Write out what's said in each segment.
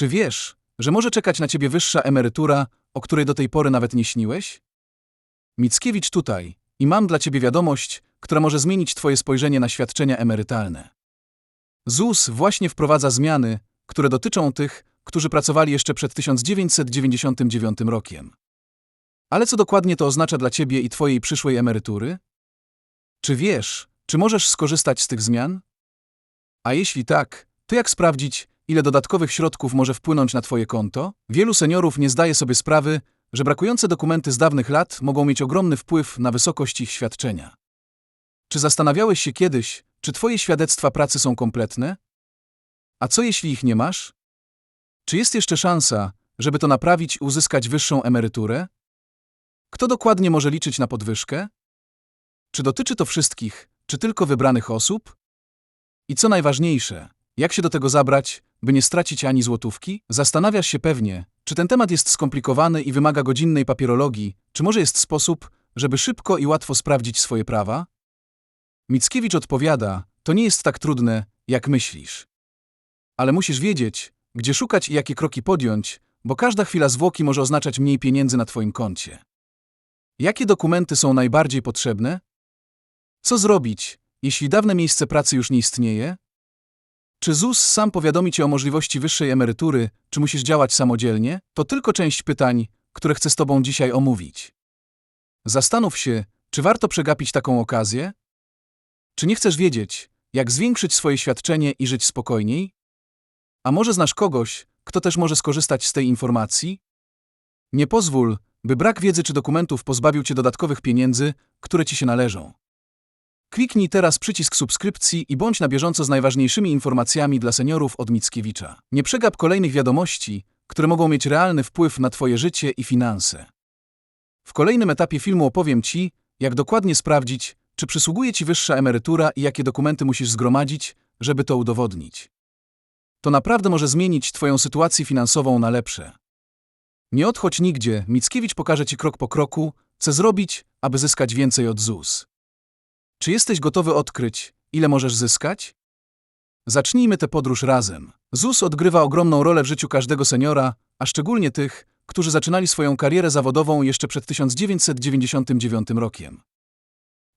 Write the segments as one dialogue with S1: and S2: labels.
S1: Czy wiesz, że może czekać na ciebie wyższa emerytura, o której do tej pory nawet nie śniłeś? Mickiewicz tutaj i mam dla ciebie wiadomość, która może zmienić twoje spojrzenie na świadczenia emerytalne. ZUS właśnie wprowadza zmiany, które dotyczą tych, którzy pracowali jeszcze przed 1999 rokiem. Ale co dokładnie to oznacza dla ciebie i twojej przyszłej emerytury? Czy wiesz, czy możesz skorzystać z tych zmian? A jeśli tak, to jak sprawdzić, ile dodatkowych środków może wpłynąć na Twoje konto? Wielu seniorów nie zdaje sobie sprawy, że brakujące dokumenty z dawnych lat mogą mieć ogromny wpływ na wysokość ich świadczenia. Czy zastanawiałeś się kiedyś, czy Twoje świadectwa pracy są kompletne? A co jeśli ich nie masz? Czy jest jeszcze szansa, żeby to naprawić i uzyskać wyższą emeryturę? Kto dokładnie może liczyć na podwyżkę? Czy dotyczy to wszystkich, czy tylko wybranych osób? I co najważniejsze, jak się do tego zabrać, by nie stracić ani złotówki? Zastanawiasz się pewnie, czy ten temat jest skomplikowany i wymaga godzinnej papierologii, czy może jest sposób, żeby szybko i łatwo sprawdzić swoje prawa? Mickiewicz odpowiada, to nie jest tak trudne, jak myślisz. Ale musisz wiedzieć, gdzie szukać i jakie kroki podjąć, bo każda chwila zwłoki może oznaczać mniej pieniędzy na Twoim koncie. Jakie dokumenty są najbardziej potrzebne? Co zrobić, jeśli dawne miejsce pracy już nie istnieje? Czy ZUS sam powiadomi Cię o możliwości wyższej emerytury, czy musisz działać samodzielnie? To tylko część pytań, które chcę z Tobą dzisiaj omówić. Zastanów się, czy warto przegapić taką okazję? Czy nie chcesz wiedzieć, jak zwiększyć swoje świadczenie i żyć spokojniej? A może znasz kogoś, kto też może skorzystać z tej informacji? Nie pozwól, by brak wiedzy czy dokumentów pozbawił Cię dodatkowych pieniędzy, które Ci się należą. Kliknij teraz przycisk subskrypcji i bądź na bieżąco z najważniejszymi informacjami dla seniorów od Mickiewicza. Nie przegap kolejnych wiadomości, które mogą mieć realny wpływ na Twoje życie i finanse. W kolejnym etapie filmu opowiem Ci, jak dokładnie sprawdzić, czy przysługuje Ci wyższa emerytura i jakie dokumenty musisz zgromadzić, żeby to udowodnić. To naprawdę może zmienić Twoją sytuację finansową na lepsze. Nie odchodź nigdzie, Mickiewicz pokaże Ci krok po kroku, co zrobić, aby zyskać więcej od ZUS. Czy jesteś gotowy odkryć, ile możesz zyskać? Zacznijmy tę podróż razem. ZUS odgrywa ogromną rolę w życiu każdego seniora, a szczególnie tych, którzy zaczynali swoją karierę zawodową jeszcze przed 1999 rokiem.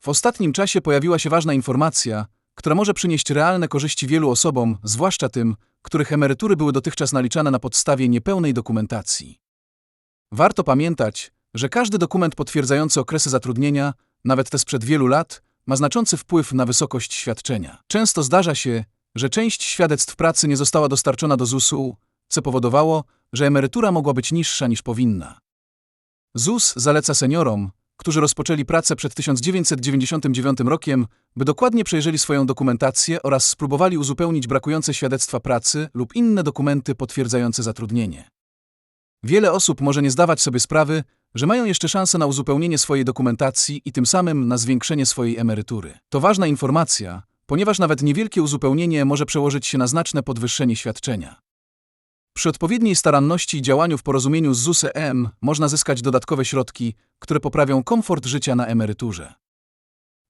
S1: W ostatnim czasie pojawiła się ważna informacja, która może przynieść realne korzyści wielu osobom, zwłaszcza tym, których emerytury były dotychczas naliczane na podstawie niepełnej dokumentacji. Warto pamiętać, że każdy dokument potwierdzający okresy zatrudnienia, nawet te sprzed wielu lat, ma znaczący wpływ na wysokość świadczenia. Często zdarza się, że część świadectw pracy nie została dostarczona do ZUS-u, co powodowało, że emerytura mogła być niższa niż powinna. ZUS zaleca seniorom, którzy rozpoczęli pracę przed 1999 rokiem, by dokładnie przejrzeli swoją dokumentację oraz spróbowali uzupełnić brakujące świadectwa pracy lub inne dokumenty potwierdzające zatrudnienie. Wiele osób może nie zdawać sobie sprawy, że mają jeszcze szansę na uzupełnienie swojej dokumentacji i tym samym na zwiększenie swojej emerytury. To ważna informacja, ponieważ nawet niewielkie uzupełnienie może przełożyć się na znaczne podwyższenie świadczenia. Przy odpowiedniej staranności i działaniu w porozumieniu z ZUS-EM można zyskać dodatkowe środki, które poprawią komfort życia na emeryturze.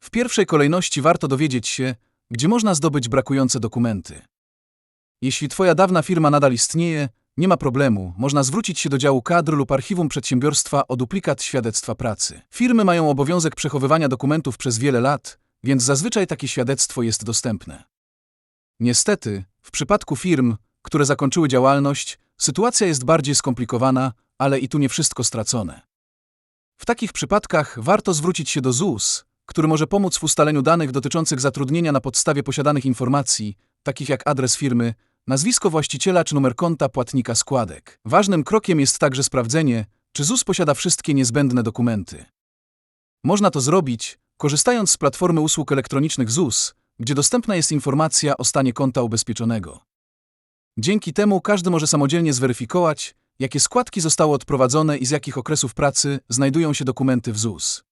S1: W pierwszej kolejności warto dowiedzieć się, gdzie można zdobyć brakujące dokumenty. Jeśli Twoja dawna firma nadal istnieje, nie ma problemu, można zwrócić się do działu kadr lub archiwum przedsiębiorstwa o duplikat świadectwa pracy. Firmy mają obowiązek przechowywania dokumentów przez wiele lat, więc zazwyczaj takie świadectwo jest dostępne. Niestety, w przypadku firm, które zakończyły działalność, sytuacja jest bardziej skomplikowana, ale i tu nie wszystko stracone. W takich przypadkach warto zwrócić się do ZUS, który może pomóc w ustaleniu danych dotyczących zatrudnienia na podstawie posiadanych informacji, takich jak adres firmy, nazwisko właściciela czy numer konta płatnika składek. Ważnym krokiem jest także sprawdzenie, czy ZUS posiada wszystkie niezbędne dokumenty. Można to zrobić, korzystając z platformy usług elektronicznych ZUS, gdzie dostępna jest informacja o stanie konta ubezpieczonego. Dzięki temu każdy może samodzielnie zweryfikować, jakie składki zostały odprowadzone i z jakich okresów pracy znajdują się dokumenty w ZUS.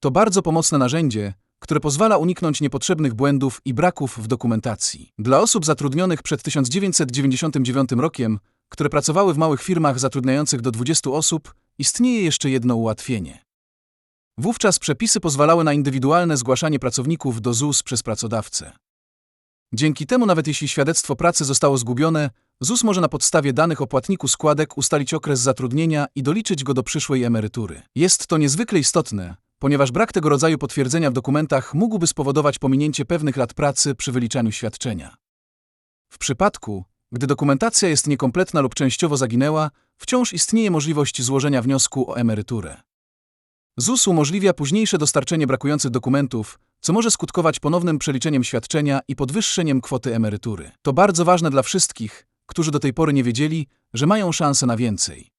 S1: To bardzo pomocne narzędzie, które pozwala uniknąć niepotrzebnych błędów i braków w dokumentacji. Dla osób zatrudnionych przed 1999 rokiem, które pracowały w małych firmach zatrudniających do 20 osób, istnieje jeszcze jedno ułatwienie. Wówczas przepisy pozwalały na indywidualne zgłaszanie pracowników do ZUS przez pracodawcę. Dzięki temu, nawet jeśli świadectwo pracy zostało zgubione, ZUS może na podstawie danych o płatniku składek ustalić okres zatrudnienia i doliczyć go do przyszłej emerytury. Jest to niezwykle istotne, ponieważ brak tego rodzaju potwierdzenia w dokumentach mógłby spowodować pominięcie pewnych lat pracy przy wyliczaniu świadczenia. W przypadku, gdy dokumentacja jest niekompletna lub częściowo zaginęła, wciąż istnieje możliwość złożenia wniosku o emeryturę. ZUS umożliwia późniejsze dostarczenie brakujących dokumentów, co może skutkować ponownym przeliczeniem świadczenia i podwyższeniem kwoty emerytury. To bardzo ważne dla wszystkich, którzy do tej pory nie wiedzieli, że mają szansę na więcej.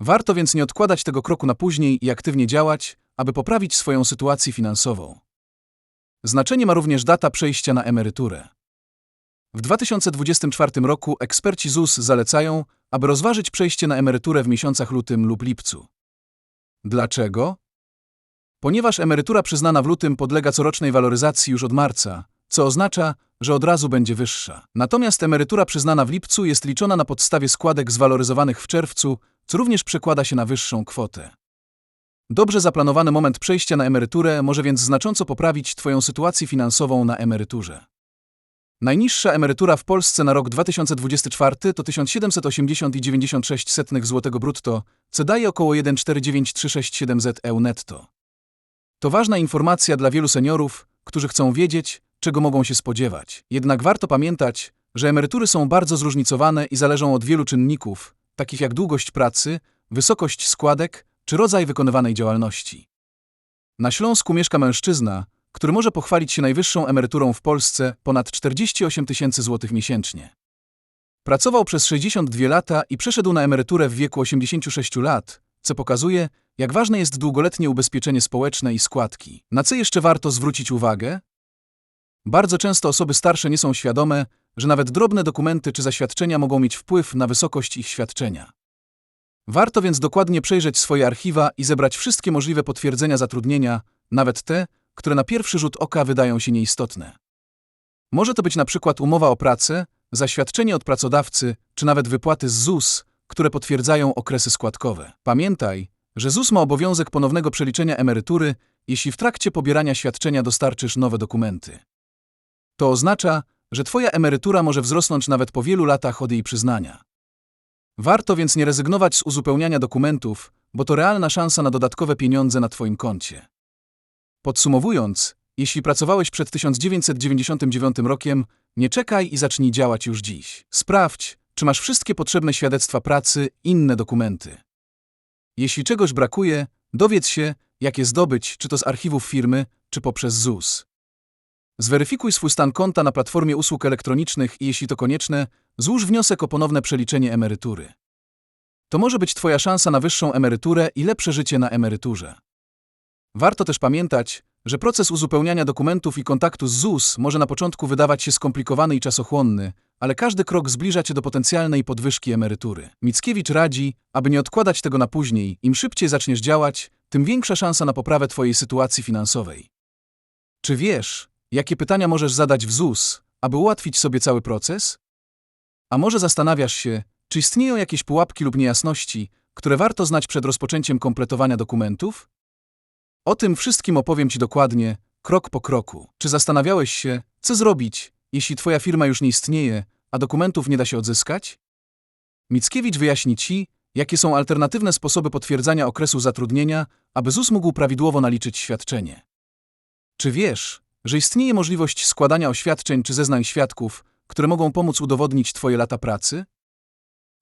S1: Warto więc nie odkładać tego kroku na później i aktywnie działać, aby poprawić swoją sytuację finansową. Znaczenie ma również data przejścia na emeryturę. W 2024 roku eksperci ZUS zalecają, aby rozważyć przejście na emeryturę w miesiącach lutym lub lipcu. Dlaczego? Ponieważ emerytura przyznana w lutym podlega corocznej waloryzacji już od marca, co oznacza, że od razu będzie wyższa. Natomiast emerytura przyznana w lipcu jest liczona na podstawie składek zwaloryzowanych w czerwcu, co również przekłada się na wyższą kwotę. Dobrze zaplanowany moment przejścia na emeryturę może więc znacząco poprawić Twoją sytuację finansową na emeryturze. Najniższa emerytura w Polsce na rok 2024 to 1780,96 zł brutto, co daje około 1,49367 ZEU netto. To ważna informacja dla wielu seniorów, którzy chcą wiedzieć, czego mogą się spodziewać. Jednak warto pamiętać, że emerytury są bardzo zróżnicowane i zależą od wielu czynników, takich jak długość pracy, wysokość składek czy rodzaj wykonywanej działalności. Na Śląsku mieszka mężczyzna, który może pochwalić się najwyższą emeryturą w Polsce ponad 48 tysięcy złotych miesięcznie. Pracował przez 62 lata i przeszedł na emeryturę w wieku 86 lat, co pokazuje, jak ważne jest długoletnie ubezpieczenie społeczne i składki. Na co jeszcze warto zwrócić uwagę? Bardzo często osoby starsze nie są świadome, że nawet drobne dokumenty czy zaświadczenia mogą mieć wpływ na wysokość ich świadczenia. Warto więc dokładnie przejrzeć swoje archiwa i zebrać wszystkie możliwe potwierdzenia zatrudnienia, nawet te, które na pierwszy rzut oka wydają się nieistotne. Może to być na przykład umowa o pracę, zaświadczenie od pracodawcy, czy nawet wypłaty z ZUS, które potwierdzają okresy składkowe. Pamiętaj, że ZUS ma obowiązek ponownego przeliczenia emerytury, jeśli w trakcie pobierania świadczenia dostarczysz nowe dokumenty. To oznacza, że Twoja emerytura może wzrosnąć nawet po wielu latach od jej przyznania. Warto więc nie rezygnować z uzupełniania dokumentów, bo to realna szansa na dodatkowe pieniądze na Twoim koncie. Podsumowując, jeśli pracowałeś przed 1999 rokiem, nie czekaj i zacznij działać już dziś. Sprawdź, czy masz wszystkie potrzebne świadectwa pracy inne dokumenty. Jeśli czegoś brakuje, dowiedz się, jak je zdobyć, czy to z archiwów firmy, czy poprzez ZUS. Zweryfikuj swój stan konta na platformie usług elektronicznych i jeśli to konieczne, złóż wniosek o ponowne przeliczenie emerytury. To może być Twoja szansa na wyższą emeryturę i lepsze życie na emeryturze. Warto też pamiętać, że proces uzupełniania dokumentów i kontaktu z ZUS może na początku wydawać się skomplikowany i czasochłonny, ale każdy krok zbliża cię do potencjalnej podwyżki emerytury. Mickiewicz radzi, aby nie odkładać tego na później, im szybciej zaczniesz działać, tym większa szansa na poprawę Twojej sytuacji finansowej. Czy wiesz, jakie pytania możesz zadać w ZUS, aby ułatwić sobie cały proces? A może zastanawiasz się, czy istnieją jakieś pułapki lub niejasności, które warto znać przed rozpoczęciem kompletowania dokumentów? O tym wszystkim opowiem Ci dokładnie, krok po kroku. Czy zastanawiałeś się, co zrobić, jeśli Twoja firma już nie istnieje, a dokumentów nie da się odzyskać? Mickiewicz wyjaśni Ci, jakie są alternatywne sposoby potwierdzania okresu zatrudnienia, aby ZUS mógł prawidłowo naliczyć świadczenie. Czy wiesz, że istnieje możliwość składania oświadczeń czy zeznań świadków, które mogą pomóc udowodnić Twoje lata pracy?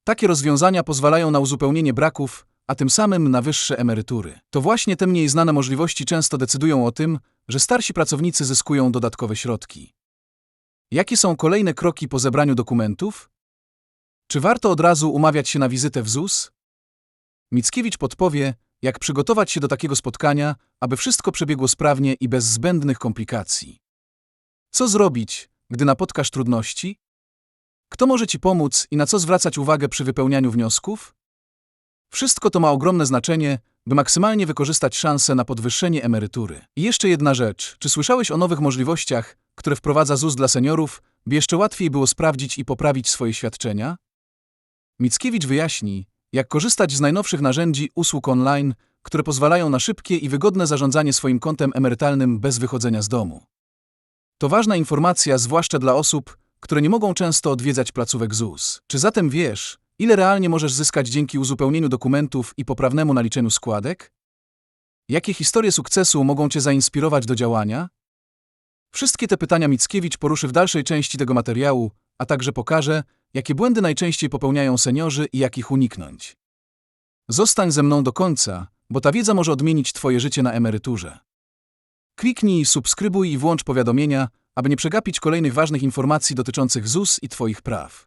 S1: Takie rozwiązania pozwalają na uzupełnienie braków, a tym samym na wyższe emerytury. To właśnie te mniej znane możliwości często decydują o tym, że starsi pracownicy zyskują dodatkowe środki. Jakie są kolejne kroki po zebraniu dokumentów? Czy warto od razu umawiać się na wizytę w ZUS? Mickiewicz podpowie, jak przygotować się do takiego spotkania, aby wszystko przebiegło sprawnie i bez zbędnych komplikacji. Co zrobić, gdy napotkasz trudności? Kto może Ci pomóc i na co zwracać uwagę przy wypełnianiu wniosków? Wszystko to ma ogromne znaczenie, by maksymalnie wykorzystać szansę na podwyższenie emerytury. I jeszcze jedna rzecz. Czy słyszałeś o nowych możliwościach, które wprowadza ZUS dla seniorów, by jeszcze łatwiej było sprawdzić i poprawić swoje świadczenia? Mickiewicz wyjaśni, jak korzystać z najnowszych narzędzi usług online, które pozwalają na szybkie i wygodne zarządzanie swoim kontem emerytalnym bez wychodzenia z domu. To ważna informacja, zwłaszcza dla osób, które nie mogą często odwiedzać placówek ZUS. Czy zatem wiesz, ile realnie możesz zyskać dzięki uzupełnieniu dokumentów i poprawnemu naliczeniu składek? Jakie historie sukcesu mogą Cię zainspirować do działania? Wszystkie te pytania Mickiewicz poruszy w dalszej części tego materiału, a także pokaże, jakie błędy najczęściej popełniają seniorzy i jak ich uniknąć. Zostań ze mną do końca, bo ta wiedza może odmienić Twoje życie na emeryturze. Kliknij subskrybuj i włącz powiadomienia, aby nie przegapić kolejnych ważnych informacji dotyczących ZUS i Twoich praw.